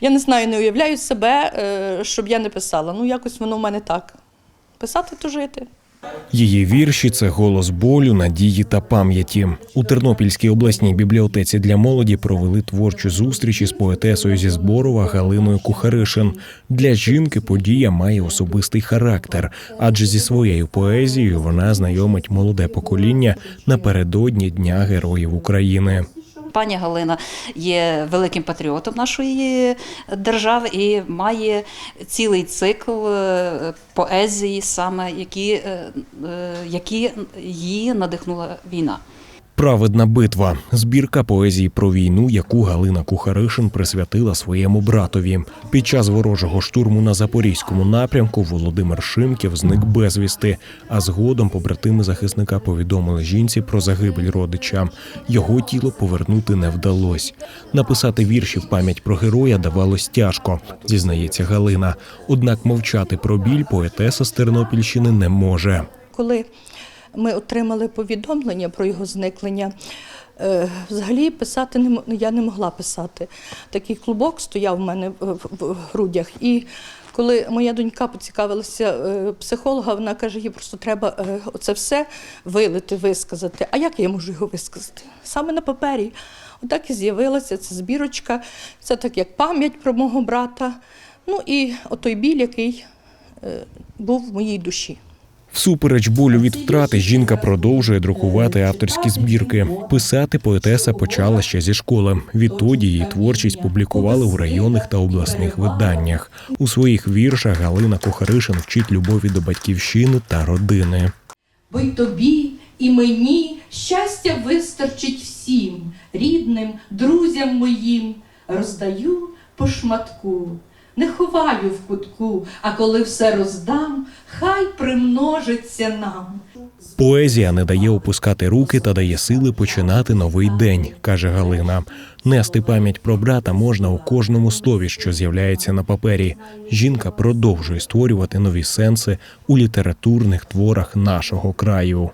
Я не знаю, не уявляю себе, е, щоб я не писала. Ну, якось воно в мене так. Писати то жити. Її вірші це голос болю, надії та пам'яті. У Тернопільській обласній бібліотеці для молоді провели творчу зустріч із поетесою зі Зборова Галиною Кухаришин. Для жінки подія має особистий характер, адже зі своєю поезією вона знайомить молоде покоління напередодні Дня Героїв України. Пані Галина є великим патріотом нашої держави і має цілий цикл е, поезії, саме які, е, е, які її надихнула війна. Праведна битва збірка поезії про війну, яку Галина Кухаришин присвятила своєму братові. Під час ворожого штурму на запорізькому напрямку Володимир Шимків зник безвісти. А згодом побратими захисника повідомили жінці про загибель родича. Його тіло повернути не вдалось. Написати вірші в пам'ять про героя давалось тяжко, зізнається Галина. Однак мовчати про біль поетеса з Тернопільщини не може. Коли ми отримали повідомлення про його зникнення, е, взагалі писати не я не могла писати. Такий клубок стояв в мене в, грудях. І коли моя донька поцікавилася е, психолога, вона каже, їй просто треба е, оце все вилити, висказати. А як я можу його висказати? Саме на папері. Отак і з'явилася ця збірочка. Це так як пам'ять про мого брата. Ну і отой біль, який був в моїй душі. Всупереч болю від втрати, жінка продовжує друкувати авторські збірки. Писати поетеса почала ще зі школи. Відтоді її творчість публікували у районних та обласних виданнях. У своїх віршах Галина Кухаришин вчить любові до батьківщини та родини. Бо й тобі, і мені щастя вистачить всім, рідним, друзям моїм. Роздаю по шматку, не ховаю в кутку, а коли все роздам, хай примножиться нам. Поезія не дає опускати руки та дає сили починати новий день, каже Галина. Нести пам'ять про брата можна у кожному слові, що з'являється на папері. Жінка продовжує створювати нові сенси у літературних творах нашого краю.